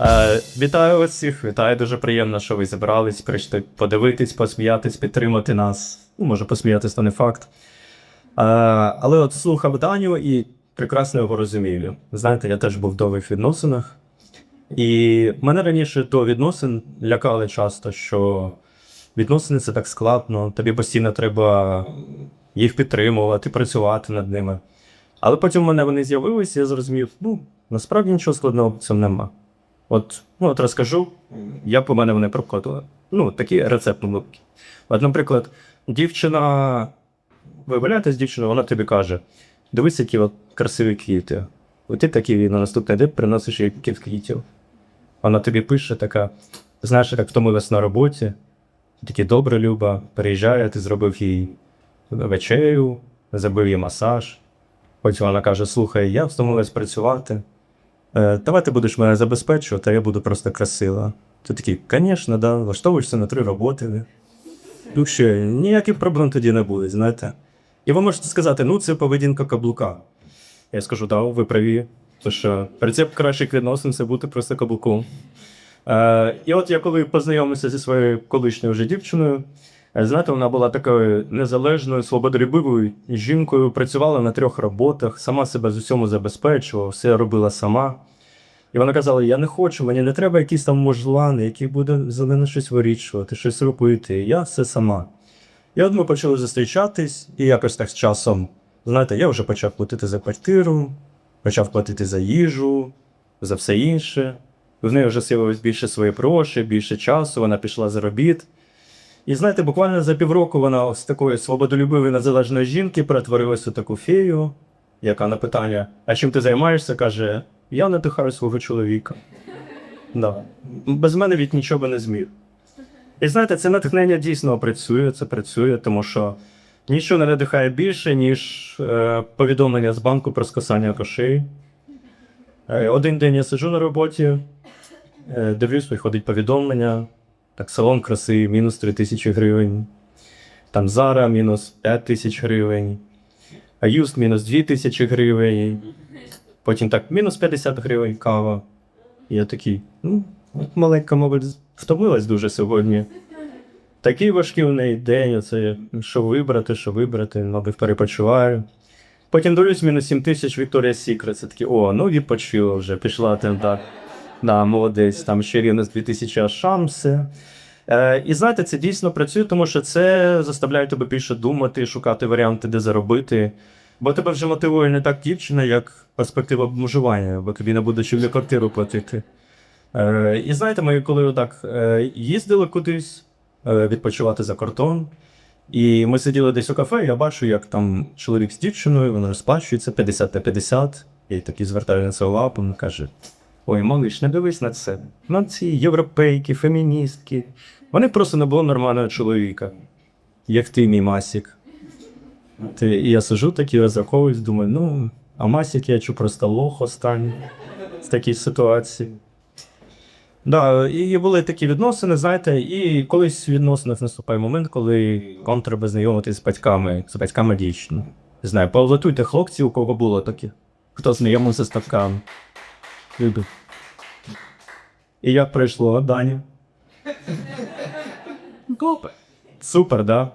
Е, вітаю вас всіх, вітаю, дуже приємно, що ви зібрались, прийшли подивитись, посміятись, підтримати нас. Ну, може, посміятись, то не факт. Е, але от слухав Даню і прекрасно його розумію. Знаєте, я теж був в довгих відносинах. І мене раніше до відносин лякали часто, що відносини це так складно, тобі постійно треба їх підтримувати, працювати над ними. Але потім в мене вони з'явилися, я зрозумів, ну, насправді нічого складного в цьому нема. От, ну, от розкажу, як у мене вони проходили. Ну, такі рецептні випадки. От, наприклад, дівчина, ви гуляєте з дівчиною, вона тобі каже: дивись, які от красиві квіти. От ти такі на наступний день приносиш їй букет квітів. Вона тобі пише така: знаєш, як втомилась на роботі, такі добре, Люба, переїжджає, ти зробив їй вечерю, зробив їй масаж. Потім вона каже: слухай, я втомилась працювати. Е, давай ти будеш мене забезпечувати, а я буду просто красива. Ти такий, звісно, да, влаштовуєшся на три роботи. Ну що, ніяких проблем тоді не буде, знаєте. І ви можете сказати, ну це поведінка каблука. Я скажу, так, ви праві. То що рецепт кращих відносин це бути просто каблуком. Е, і от я коли познайомився зі своєю колишньою вже дівчиною, знаєте, вона була такою незалежною, свободолюбивою жінкою, працювала на трьох роботах, сама себе з усьому забезпечувала, все робила сама. І вона казала: Я не хочу, мені не треба якісь там мужлани, які за мене щось вирішувати, щось робити. Я все сама. І от ми почали зустрічатись, і якось так з часом, знаєте, я вже почав платити за квартиру, почав платити за їжу, за все інше. В неї вже з'явилось більше своєї гроші, більше часу, вона пішла за робіт. І знаєте, буквально за півроку вона з такої свободолюбивої незалежної жінки перетворилася у таку фею, яка на питання: а чим ти займаєшся? каже: Я надихаю свого чоловіка. Да. Без мене від нічого не зміг. І знаєте, це натхнення дійсно працює, це працює, тому що нічого не надихає більше, ніж е, повідомлення з банку про скасання грошей. Е, один день я сиджу на роботі, е, дивлюсь, виходить повідомлення. Так, салон краси мінус 3 тисячі гривень. Там Зара мінус 5 тисяч гривень. А Юст мінус 2 тисячі гривень. Потім так, мінус 50 гривень кава. І я такий, ну, от маленька, мабуть, втомилась дуже сьогодні. Такий важкий у неї день, оце, що вибрати, що вибрати, мабуть, перепочиваю. Потім дивлюсь, мінус 7 тисяч Вікторія Сікрет. Це такі, о, ну відпочила вже, пішла там так. Да, молодець, там ще рівно з 2000 аж шанси. Е, і знаєте, це дійсно працює, тому що це заставляє тебе більше думати, шукати варіанти, де заробити. Бо тебе вже мотивує не так дівчина, як перспектива обмежування, бо тобі не буде чим квартиру платити. Е, і знаєте, ми коли отак е, їздили кудись е, відпочивати за кордон, і ми сиділи десь у кафе, я бачу, як там чоловік з дівчиною, вони розплачуються 50 на 50. І такий звертає на це увагу, він каже: Ой, малиш, не дивись на це. На ці європейки, феміністки. Вони просто не було нормального чоловіка, як ти, мій Масік. Ти, і я сижу такий, розраховуюсь, думаю, ну, а Масік я чу просто лох останній з такій ситуації. Да, і були такі відносини, знаєте, і колись в відносинах наступає момент, коли вам треба знайомитися з батьками, з батьками дівчини. Не знаю, повлатуйте хлопці, у кого було таке. Хто знайомився з татками. Любить. І як пройшло, Дані? Копи. Супер, да?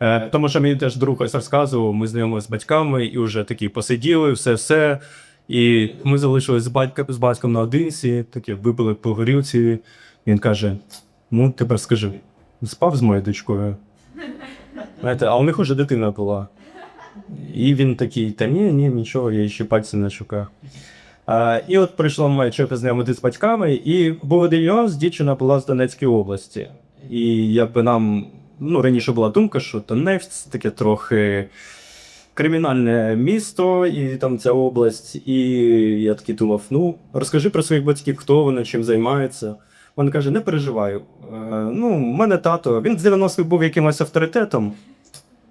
Е, тому що мені теж друг ось розказував, ми знайомилися з батьками і вже такі посиділи, все-все. І ми залишились з, батька, з батьком наодинці, такі випили по горілці. Він каже: ну, тепер скажи, спав з моєю дочкою? Знаєте, а у них уже дитина була. І він такий, та ні, ні, нічого, я ще пальці не шукаю. І от прийшла моя черга знайомити з батьками, і був нюанс, дівчина була з Донецької області. І якби нам ну, раніше була думка, що Донецьк це таке трохи кримінальне місто, і там ця область. І я такий думав: ну, розкажи про своїх батьків, хто вони, чим займаються. Він каже: не переживай. Е, ну, в мене тато, він з 90-х був якимось авторитетом.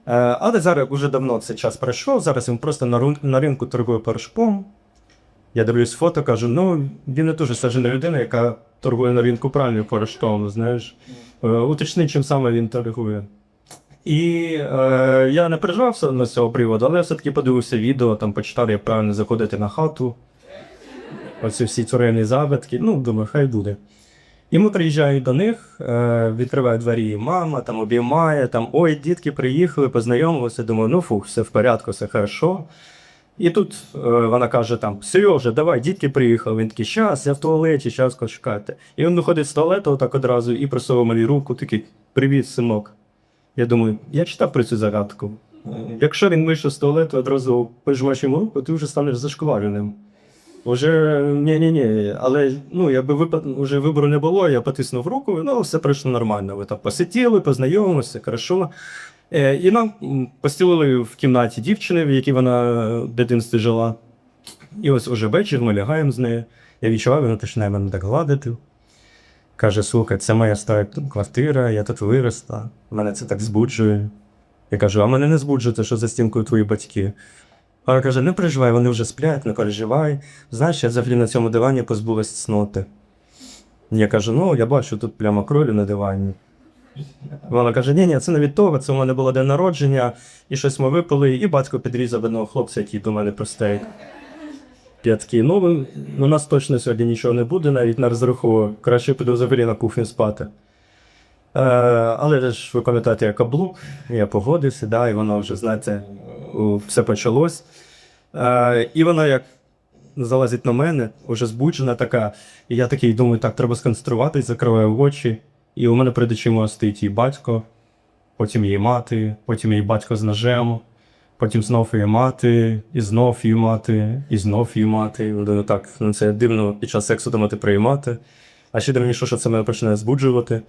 Е, Але зараз вже давно цей час пройшов. Зараз він просто на ринку торгує порошком. Я дивлюсь фото, кажу, ну він не дуже сажена людина, яка торгує на ринку правильним порошком, знаєш. Е, уточни, чим саме він торгує. І е, я не переживався на цього приводу, але я все-таки подивився відео, там почитав, як правильно заходити на хату. оці всі тюремні забитки. Ну, думаю, хай буде. І ми приїжджаємо до них, е, відкриває двері мама, там обіймає, там ой, дітки приїхали, познайомилися. Думаю, ну фух, все в порядку, все хорошо. І тут е, вона каже: там, Сережа, давай, дітки приїхали. Він такий, щас, я в туалеті, щас чекайте. І він виходить з туалету отак одразу і просовує мені руку, такий, привіт, синок. Я думаю, я читав про цю загадку. Якщо він вийшов з туалету, одразу пожмеш йому руку, ти вже станеш зашквареним. Уже ні, ні, ні. Але ну, якби випад... уже вибору не було, я потиснув руку, ну все пройшло нормально. Ви там посиділи, познайомилися, хорошо. Е, і нам постілили в кімнаті дівчини, в якій вона в дитинстві жила. І ось уже вечір ми лягаємо з нею. Я відчуваю, вона починає мене так гладити. Каже: слухай, це моя стара квартира, я тут виросла, мене це так збуджує. Я кажу, а мене не збуджує, те, що за стінкою твої батьки. Вона каже, не переживай, вони вже сплять, не переживай. Знаєш, я взагалі на цьому дивані позбулась цноти. Я кажу, ну я бачу тут пляма крові на дивані. Вона каже, ні, ні, це не від того, це у мене було день народження, і щось ми випили, і батько підрізав одного хлопця, який до мене простає. Я такий, ну ви- у нас точно сьогодні нічого не буде, навіть не розраховую. Краще піду взагалі на кухню спати. Е, але ж ви пам'ятаєте, я каблук, я погодився, да, і воно вже, знаєте, все почалось. Е, і вона як залазить на мене, вже збуджена така. І я такий думаю, так, треба сконцентруватись, закриваю очі. І у мене перед очима стоїть її батько, потім її мати, потім її батько з ножем, потім знов її мати, і знов її мати, і знов її мати. Ну, так, ну, це дивно під час сексу думати про її мати. А ще дивніше, що це мене починає збуджувати.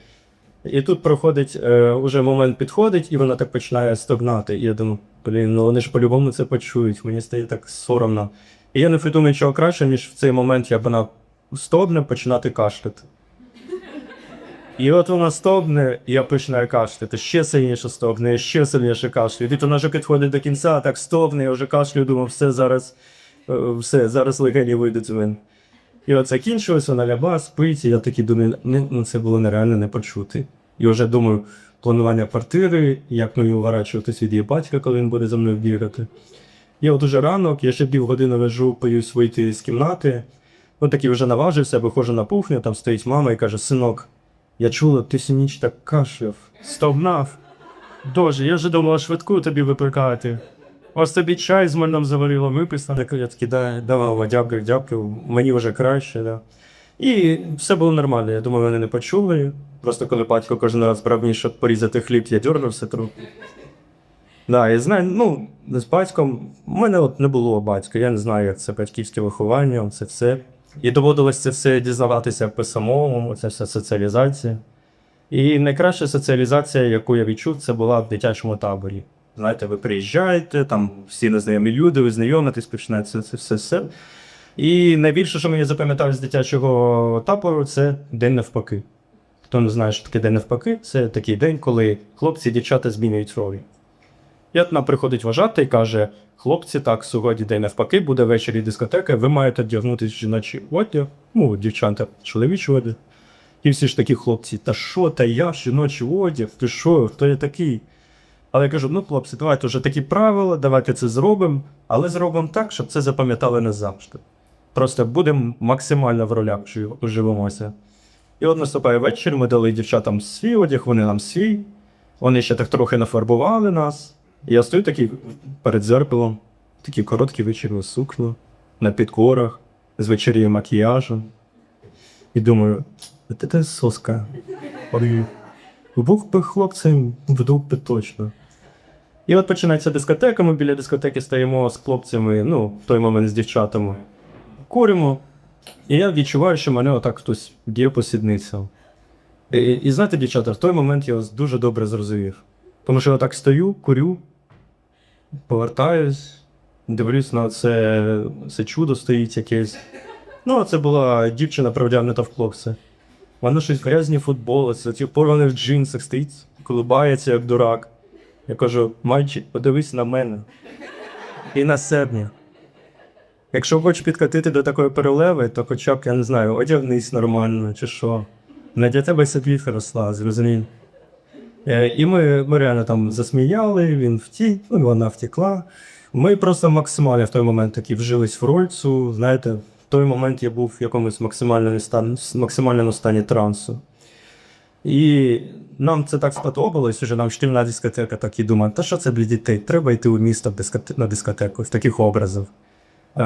І тут проходить, е, уже момент підходить, і вона так починає стогнати. І я думаю, блін, ну вони ж по-любому це почують, мені стає так соромно. І я не придумаю нічого краще, ніж в цей момент, як вона стогне, починати кашляти. І от вона стогне, і я починаю кашляти. Ще сильніше стогне, ще сильніше кашлю. І вона вже підходить до кінця, так стогне, я вже кашлю, думав, все зараз, е, все, зараз легені вийдуть з мене. І от закінчилось, вона ляба, спить, і я такий думаю, ну це було нереально не почути. І вже думаю, планування квартири, як мені уворачуватись від її батька, коли він буде за мною бігати. І от уже ранок, я ще півгодини лежу, боюсь вийти з кімнати. Ну такий вже наважився, виходжу на кухню, там стоїть мама і каже: синок, я чула, ти всю ніч так кашляв, стогнав. Боже, я вже думала швидку тобі викликати. Ось тобі чай з мальном заварило, виписав. Я такий, да, да, мама, дякую, дякую, мені вже краще, да. І все було нормально. Я думаю, вони не почули. Просто коли батько кожен раз брав мені, щоб порізати хліб, я дергався трохи. Да, я знаю, ну, з батьком. У мене от не було батька, я не знаю, як це батьківське виховання, це все. І доводилось це все дізнаватися по самому, це вся соціалізація. І найкраща соціалізація, яку я відчув, це була в дитячому таборі. Знаєте, ви приїжджаєте, там всі незнайомі люди, ви знайомитесь, починається це все все. І найбільше, що мені запам'яталось з дитячого табору, це день навпаки. Хто не знає, що таке день навпаки, це такий день, коли хлопці і дівчата змінюють ролі. І от приходить вважати і каже: хлопці, так, сьогодні день навпаки, буде ввечері дискотека, ви маєте одягнутися в жіночий одяг, ну, дівчата чоловічий одяг. І всі ж такі хлопці, та що, та я, жіночий одяг, ти що, хто я такий? Але я кажу: ну, хлопці, давайте вже такі правила, давайте це зробимо, але зробимо так, щоб це запам'ятали назавжди. Просто будемо максимально в ролях жив- живемося. І от наступає вечір, ми дали дівчатам свій одяг, вони нам свій. Вони ще так трохи нафарбували нас. Я стою такий перед дзеркалом, такі короткі вечірні сукні, на підкорах, з вечерією макіяжем. І думаю, це те соска. Був би хлопцем, вдруг би точно. І от починається дискотека, ми біля дискотеки стоїмо з хлопцями, ну, в той момент з дівчатами. Куримо. І я відчуваю, що мене отак хтось б'є по сідницям. І, і знаєте, дівчата, в той момент я вас дуже добре зрозумів. Тому що я так стою, курю, повертаюсь, дивлюсь на це, це чудо стоїть якесь. Ну, а це була дівчина провдягнута в хлопця. Вона щось в грязні футболиці, ті порваних джинсах стоїть, колибається, як дурак. Я кажу, мальчик, подивись на мене. І на себе. Якщо хочеш підкатити до такої перелеви, то хоча б, я не знаю, одягнись нормально чи що. Не для тебе собі росла, зрозумів. Е, І ми, ми реально там засміяли, він втік, ну, вона втекла. Ми просто максимально в той момент такі вжились в роль цю, знаєте, той момент я був в якомусь максимальному стані, максимальному стані трансу. І нам це так сподобалось, що нам шкільна дискотека так і думає, та що це для дітей? Треба йти у місто на дискотеку з таких образів. Е,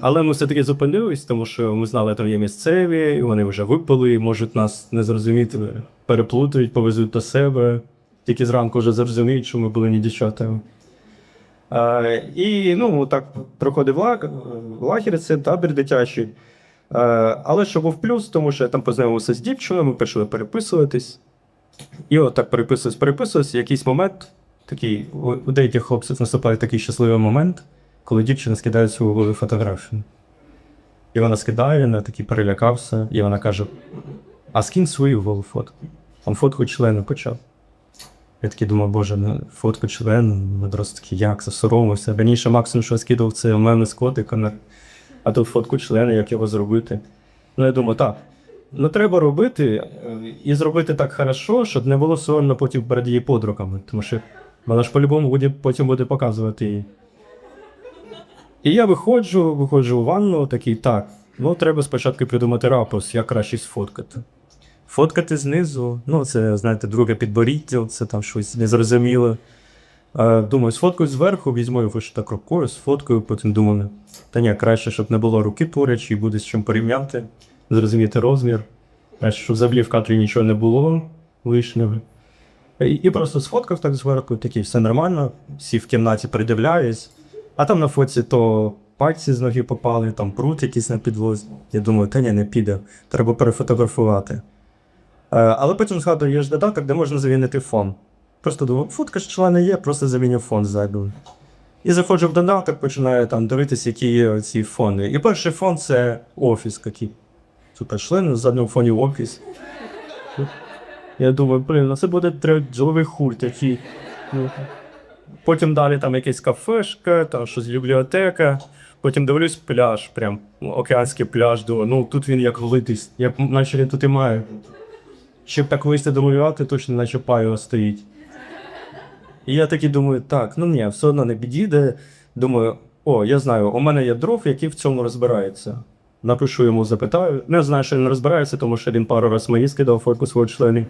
але ми все-таки зупинились, тому що ми знали, там є місцеві, і вони вже випали, і можуть нас не зрозуміти, переплутають, повезуть до себе. Тільки зранку вже зрозуміють, що ми були не дівчатами. Е, і ну, так проходив лаг, лагерь, це табір дитячий. Е, але що був плюс, тому що я там познайомився з дівчиною, ми почали переписуватись. І от так переписувались, переписувались, якийсь момент, такий, у деяких хлопців наступає такий щасливий момент, коли дівчина скидає свою фотографію. І вона скидає, він такий перелякався, і вона каже: А скинь свою голу фотку. Там фотку члена почав. Я такий думав, боже, ну, фотку члена, ну, одразу такий, як засоромився. Раніше максимум, що скидав, це мене з котиком, а тут фотку члена, як його зробити. Ну, я думаю, так. Ну, треба робити е, і зробити так хорошо, щоб не було соромно потім перед її подругами, тому що вона ж по-любому буде, потім буде показувати її. І я виходжу, виходжу у ванну, такий, так, ну треба спочатку придумати ракурс, як краще сфоткати. Фоткати знизу, ну це, знаєте, друге підборіддя, це там щось незрозуміле. Е, думаю, сфоткаю зверху, візьму його так рукою, сфоткаю, потім думаю, та ні, краще, щоб не було руки поряд, і буде з чим порівняти, зрозуміти розмір. Краще, щоб взагалі в кадрі нічого не було лишнього. І, і просто сфоткав так зверху, такий, все нормально, всі в кімнаті придивляюсь, а там на фоці то пальці з ноги попали, там прут якийсь на підлозі. Я думаю, та ні, не піде, треба перефотографувати. Е, але потім згадую, є ж додаток, де можна замінити фон. Просто думаю, фотка ж члена є, просто заміню фон ззаду. І заходжу в додаток, починаю там дивитися, які є ці фони. І перший фон це офіс який. Супер член, на задньому фоні офіс. Я думаю, блин, ну це буде джоловий хуль такий. Потім далі там якась кафешка, там щось бібліотека. Потім дивлюсь пляж, прям океанський пляж. Думаю, ну тут він як влитись, як наче він тут і має. Щоб так вийти домалювати, точно наче паю стоїть. І я такий думаю, так, ну ні, все одно не підійде. Думаю, о, я знаю, у мене є дров, який в цьому розбирається. Напишу йому, запитаю. Не знаю, що він розбирається, тому що він пару разів мені скидав фотку свого члена.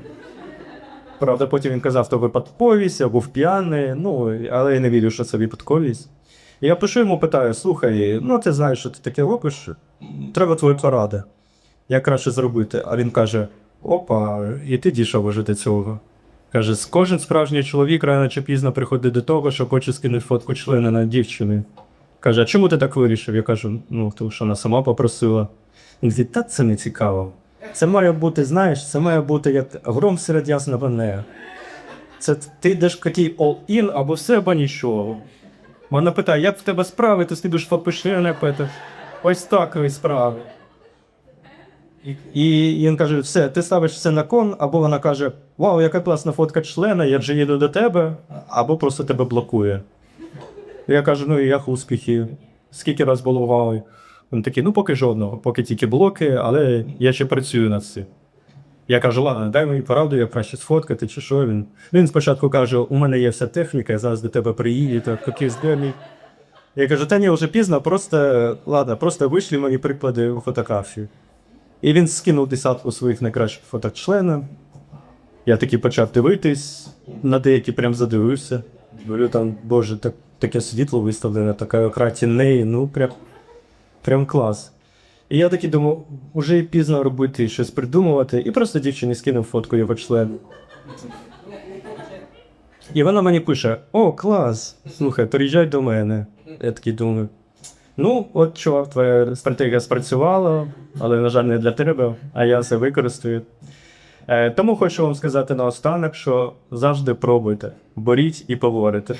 Правда, потім він казав, то випадковість, я був п'яний, ну, але я не вірю, що це випадковість. Я пишу йому, питаю: слухай, ну ти знаєш, що ти таке робиш, треба твої поради. Як краще зробити? А він каже: Опа, і ти дійшов уже до цього. Каже, «С- кожен справжній чоловік рано чи пізно приходить до того, що хоче скинути фотку члена на дівчини. Каже, а чому ти так вирішив? Я кажу, ну, тому що вона сама попросила. Він говорить, та це не цікаво. Це має бути, знаєш, це має бути як гром серед ясного неба. Це ти йдеш такий all-in або все, або нічого. Вона питає, як в тебе справи, ти слідуєш члена, Петер. Ось так і справи. І він каже: все, ти ставиш все на кон, або вона каже: Вау, яка класна фотка члена, я вже їду до тебе, або просто тебе блокує. Я кажу, ну і як успіхи? Скільки раз було вау? Він такий, ну поки жодного, поки тільки блоки, але я ще працюю над цим. Я кажу, ладно, дай мені пораду, як краще сфоткати, чи що він. Він спочатку каже, у мене є вся техніка, я зараз до тебе приїду, так якийсь демі. Я кажу, та ні, вже пізно, просто ладно, просто вийшли мені приклади фотографії. І він скинув десятку своїх найкращих фоток члена. Я таки почав дивитись, на деякі прям задивився. Говорю, там, боже, так, таке світло виставлене, така окра тіней, ну прям, прям клас. І я таки думав, уже і пізно робити щось придумувати, і просто дівчині скинув фотку його члена. І вона мені пише: О, клас! Слухай, приїжджай до мене. Я такий думаю. Ну, от чувак, твоя стратегія спрацювала, але, на жаль, не для тебе, а я це використаю. Е, тому хочу вам сказати наостанок, що завжди пробуйте, боріть і поворите.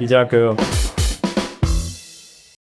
Дякую.